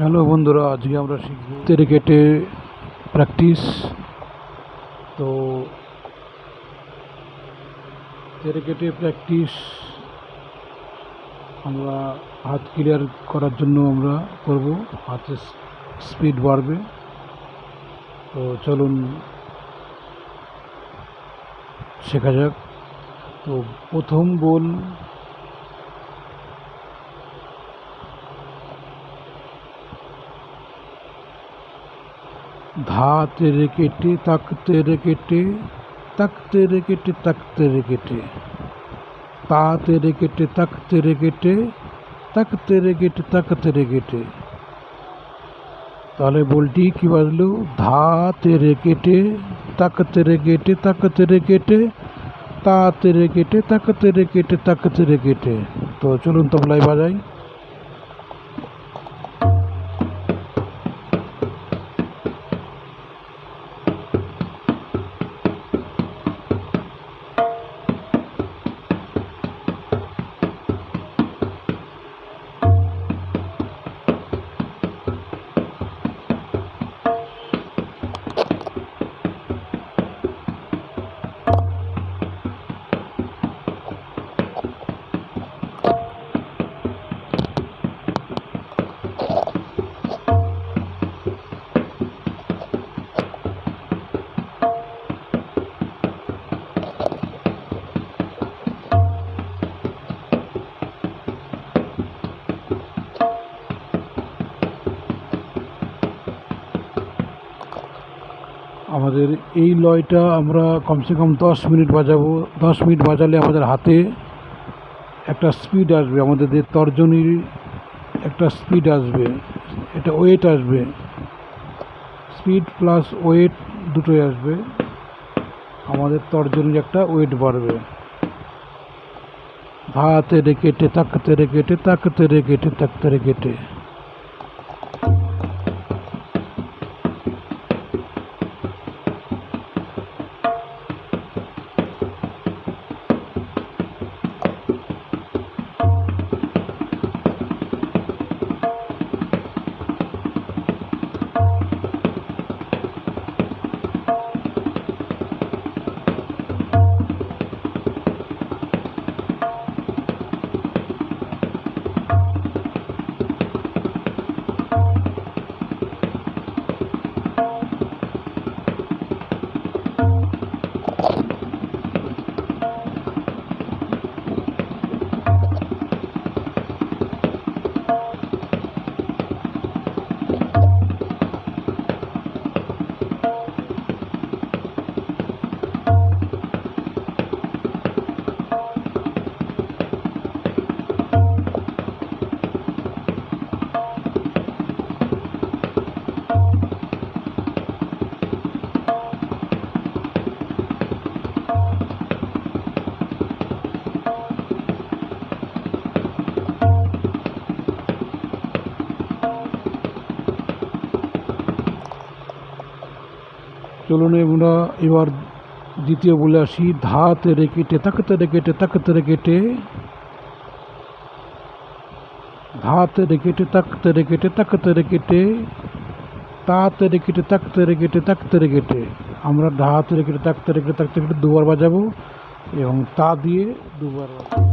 Hello বন্ধুরা, আজকে আমরা শিখব তেরে কেটে প্র্যাকটিস। তো তেরে কেটে প্র্যাকটিস আমরা হাত ক্লিয়ার করার জন্য আমরা করব, হাতের স্পিড বাড়বে। তো চলুন শেখা যাক। তো প্রথম বল धा तेरे केटे तक तेरे केटे तक तेरे केटे तक तेरे केटे ता तेरे केटे तक तेरे केटे तक तेरे केटे तक तेरे केटे তাহলে বলটি কি বাজলো ধা তেরে কেটে তাক তেরে কেটে তাক তেরে কেটে তা তেরে কেটে তাক তেরে কেটে তাক তেরে কেটে তো চলুন তবলায় বাজাই আমাদের এই লয়টা আমরা কমসে কম দশ মিনিট বাজাবো। দশ মিনিট বাজালে আমাদের হাতে একটা স্পিড আসবে, আমাদের যে তর্জনীর একটা স্পিড আসবে এটা ওয়েট আসবে। স্পিড প্লাস ওয়েট দুটোই আসবে। আমাদের তর্জনীর একটা ওয়েট বাড়বে। ভাতে রে কেটে তাকতে রে কেটে তাকতে রে কেটে তাকতে রে কেটে চলুন আমরা এবার দ্বিতীয় বলে আসি ধা তেরে কেটে তাক তেরে কেটে তাক তেরে কেটে ধা তেরে কেটে তাক তেরে কেটে তাক তেরে কেটে তা তেরে কেটে তাক তেরে কেটে তাক তেরে কেটে আমরা ধাতে তেরে কেটে তাক তেরে কেটে তাক তেরে কেটে দুবার বাজাবো এবং তা দিয়ে দুবার বাজাবো।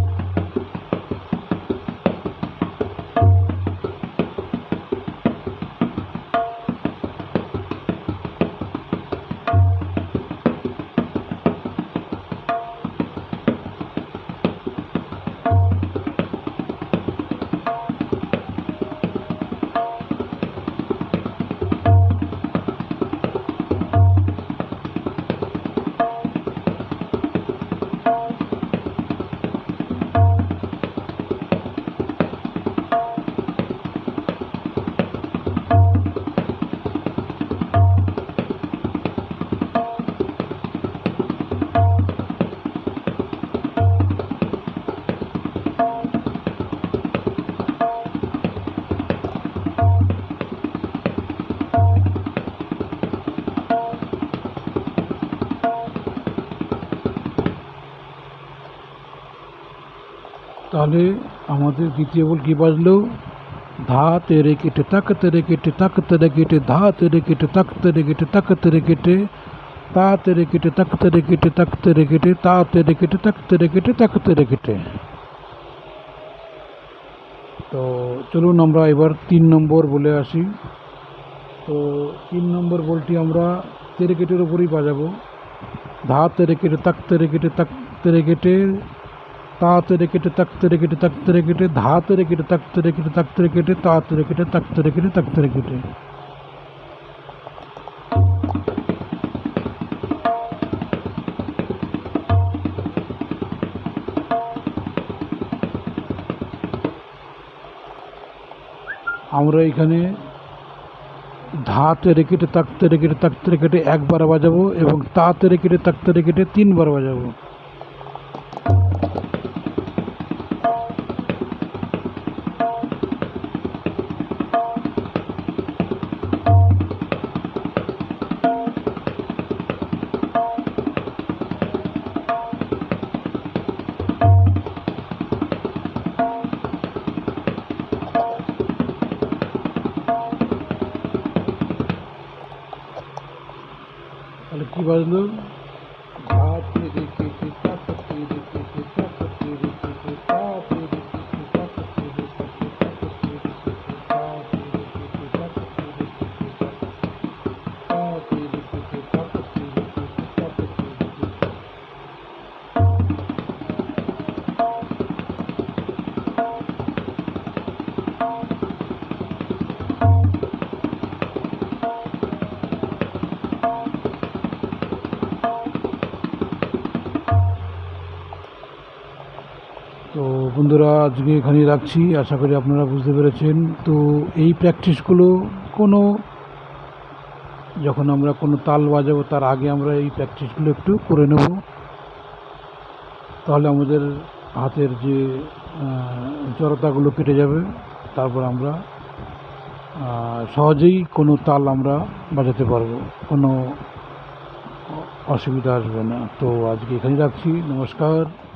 তাহলে আমাদের দ্বিতীয় বল কী বাজলো ধা তেরে কেটে তাক তেরে কেটে তাক তেরে কেটে ধা তেরে কেটে তাক তেরে কেটে তাক তেরে কেটে তা তেরে কেটে তাক তেরে কেটে তাক তেরে কেটে তা তেরে কেটে তাক তেরে কেটে তাক তেরে কেটে তো চলুন আমরা এবার তিন নম্বর বলে আসি তো তিন নম্বর বলটি আমরা তেরে কেটের ওপরেই বাজাবো ধা তেরে কেটে তাক তেরে কেটে তাক তেরে কেটে তা তেরে কেটে তাক তেরে কেটে তাক তেরে কেটে ধা তেরে কেটে তাক তেরে কেটে তাক তেরে কেটে তা তেরে কেটে তাক তেরে কেটে তাক তেরে কেটে আমরা এখানে ধা তেরে কেটে তাক তেরে কেটে তাক তেরে কেটে একবার বাজাবো এবং তা তেরে কেটে তাক তেরে কেটে তিনবার বাজাবো Alıp gibi. বন্ধুরা, আজকে এখানেই রাখছি। আশা করি আপনারা বুঝতে পেরেছেন। তো এই প্র্যাকটিসগুলো কোনো, যখন আমরা কোনো তাল বাজাবো, তার আগে আমরা এই প্র্যাকটিসগুলো একটু করে নেব। তাহলে আমাদের হাতের যে জড়তাগুলো কেটে যাবে। তারপর আমরা সহজেই কোনো তাল আমরা বাজাতে পারব। কোনো অসুবিধা আসবে না। তো আজকে এখানেই রাখছি। নমস্কার।